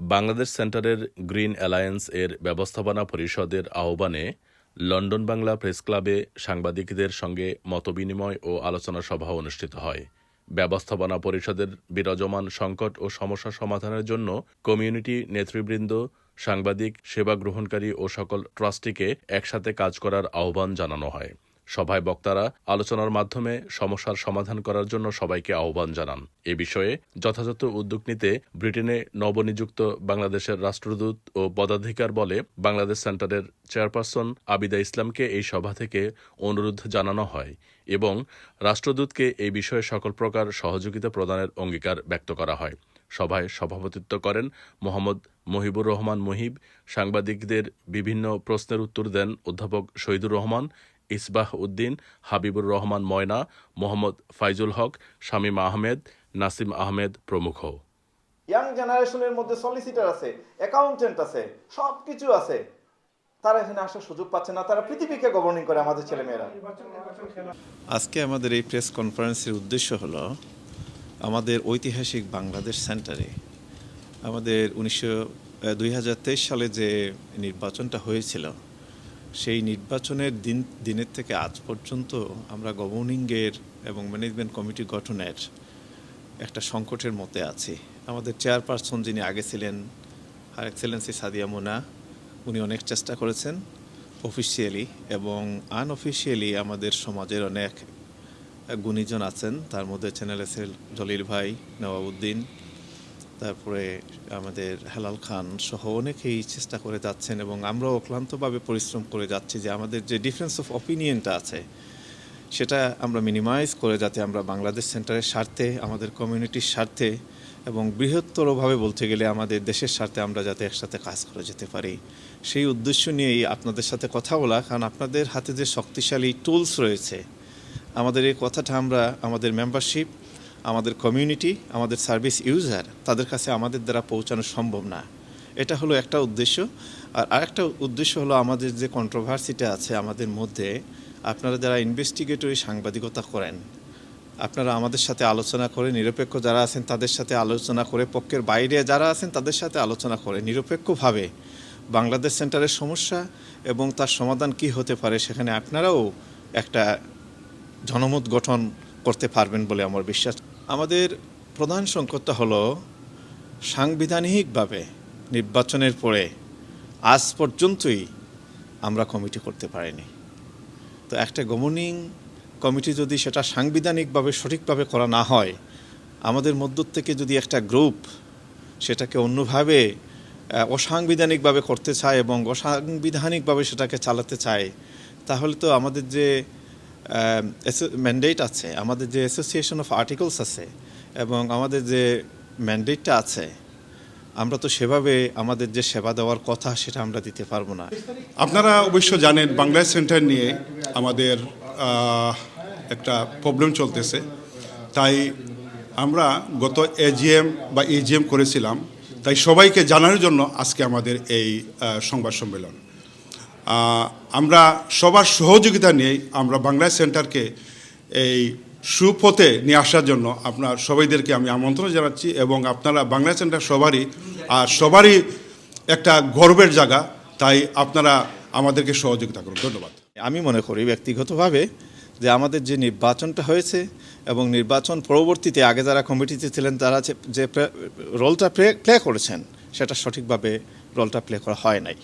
বাংলাদেশ সেন্টারের green alliance এর ব্যবস্থাপনা পরিষদের আহ্বানে লন্ডন বাংলা প্রেস ক্লাবে সাংবাদিকদের সঙ্গে মতবিনিময় ও আলোচনা সভা অনুষ্ঠিত হয়। ব্যবস্থাপনা পরিষদের বিরাজমান সংকট ও সমস্যা সমাধানের জন্য কমিউনিটি নেতৃবৃন্দ, সাংবাদিক, সেবা গ্রহণকারী ও সকল ট্রাস্টিকে একসাথে কাজ করার আহ্বান জানানো হয়। সভায় বক্তারা আলোচনার মাধ্যমে সমস্যার সমাধান করার জন্য সবাইকে আহ্বান জানান। এ বিষয়ে যথাযথ উদ্যোগ নিতে ব্রিটেনে নবনিযুক্ত বাংলাদেশের রাষ্ট্রদূত ও পদাধিকার বলে বাংলাদেশ সেন্টারের চেয়ারপারসন আবিদা ইসলামকে এই সভা থেকে অনুরোধ জানানো হয় এবং রাষ্ট্রদূতকে এই বিষয়ে সকল প্রকার সহযোগিতা প্রদানের অঙ্গীকার ব্যক্ত করা হয়। সভায় সভাপতিত্ব করেন মোহাম্মদ মহিবুর রহমান মহিব। সাংবাদিকদের বিভিন্ন প্রশ্নের উত্তর দেন অধ্যাপক শহীদুর রহমান ইসবাহ উদ্দিন হাবিবুর রহমান ময়না মোহাম্মদ ফাইজুল হক শামীম আহমেদ নাসিম আহমেদ প্রমুখ। ইয়াং জেনারেশনের মধ্যে সলিসিটার আছে অ্যাকাউন্টেন্ট আছে সব কিছু আছে। তারা এখানে আসার সুযোগ পাচ্ছে না তারা পৃথিবীকে গভর্নিং করে আমাদের ছেলেমেয়েরা। আজকে আমাদের এই প্রেস কনফারেন্সের উদ্দেশ্য হলো আমাদের ঐতিহাসিক বাংলাদেশ সেন্টারে আমাদের উনিশশো দুই সালে যে নির্বাচনটা হয়েছিল সেই নির্বাচনের দিন, দিনের থেকে আজ পর্যন্ত আমরা গভর্নিংয়ের এবং ম্যানেজমেন্ট কমিটি গঠনের একটা সংকটের মধ্যে আছি। আমাদের চেয়ারপারসন যিনি আগে ছিলেন, আর এক্সেলেন্সি সাদিয়া মোনা, উনি অনেক চেষ্টা করেছেন অফিসিয়ালি এবং আনঅফিসিয়ালি আমাদের সমাজের অনেক গুণীজন আছেন। তার মধ্যে চ্যানেল এস জলিল ভাই, নওয়াবুদ্দিন তারপরে আমাদের হেলাল খান সহ অনেকেই চেষ্টা করে যাচ্ছেন এবং আমরাও অক্লান্তভাবে পরিশ্রম করে যাচ্ছি যে আমাদের যে ডিফারেন্স অফ অপিনিয়নটা আছে, সেটা আমরা মিনিমাইজ করে যাতে আমরা বাংলাদেশ সেন্টারের স্বার্থে, আমাদের কমিউনিটির স্বার্থে এবং বৃহত্তরভাবে বলতে গেলে আমাদের দেশের স্বার্থে আমরা যাতে একসাথে কাজ করে যেতে পারি। সেই উদ্দেশ্য নিয়েই আপনাদের সাথে কথা বলা, কারণ আপনাদের হাতে যে শক্তিশালী টুলস রয়েছে, আমাদের এই কথাটা আমরা, আমাদের মেম্বারশিপ আমাদের কমিউনিটি আমাদের সার্ভিস ইউজার তাদের কাছে আমাদের দ্বারা পৌঁছানো সম্ভব না। এটা হলো একটা উদ্দেশ্য। আর আরেকটা উদ্দেশ্য হলো আমাদের যে কন্ট্রোভার্সিটা আছে আমাদের মধ্যে, আপনারা যারা ইনভেস্টিগেটরি সাংবাদিকতা করেন, আপনারা আমাদের সাথে আলোচনা করে, নিরপেক্ষ যারা আছেন তাদের সাথে আলোচনা করে, পক্ষের বাইরে যারা আছেন তাদের সাথে আলোচনা করে, নিরপেক্ষভাবে বাংলাদেশ সেন্টারের সমস্যা এবং তার সমাধান কি হতে পারে সেখানে আপনারাও একটা জনমত গঠন করতে পারবেন বলে আমার বিশ্বাস আমাদের প্রধান সংকটটা হলো সাংবিধানিকভাবে নির্বাচনের পরে আজ পর্যন্তই আমরা কমিটি করতে পারিনি। তো একটা গভর্নিং কমিটি যদি সেটা সাংবিধানিকভাবে সঠিকভাবে করা না হয়, আমাদের মধ্য থেকে যদি একটা গ্রুপ সেটাকে অন্যভাবে অসাংবিধানিকভাবে করতে চায় এবং অসাংবিধানিকভাবে সেটাকে চালাতে চায়, তাহলে তো আমাদের যে ম্যান্ডেট আছে, আমাদের যে অ্যাসোসিয়েশন অফ আর্টিকলস আছে এবং আমাদের যে ম্যান্ডেটটা আছে, আমরা তো সেভাবে আমাদের যে সেবা দেওয়ার কথা সেটা আমরা দিতে পারব না। আপনারা অবশ্য জানেন বাংলা সেন্টার নিয়ে আমাদের একটা প্রবলেম চলতেছে। তাই আমরা গত এজিএম বা ইজিএম করেছিলাম, তাই সবাইকে জানানোর জন্য আজকে আমাদের এই সংবাদ সম্মেলন। আমরা সবার সহযোগিতা নিয়েই আমরা বাংলা সেন্টারকে এই সুপথে নিয়ে আসার জন্য আপনার সবাইদেরকে আমি আমন্ত্রণ জানাচ্ছি এবং আপনারা বাংলা সেন্টার সবারই আর সবারই একটা গর্বের জায়গা, তাই আপনারা আমাদেরকে সহযোগিতা করুন। ধন্যবাদ। আমি মনে করি ব্যক্তিগতভাবে যে আমাদের যে নির্বাচনটা হয়েছে এবং নির্বাচন পরবর্তীতে আগে যারা কমিটিতে ছিলেন, তারা যে রোলটা প্লে প্লে করেছেন, সেটা সঠিকভাবে রোলটা প্লে করা হয় নাই।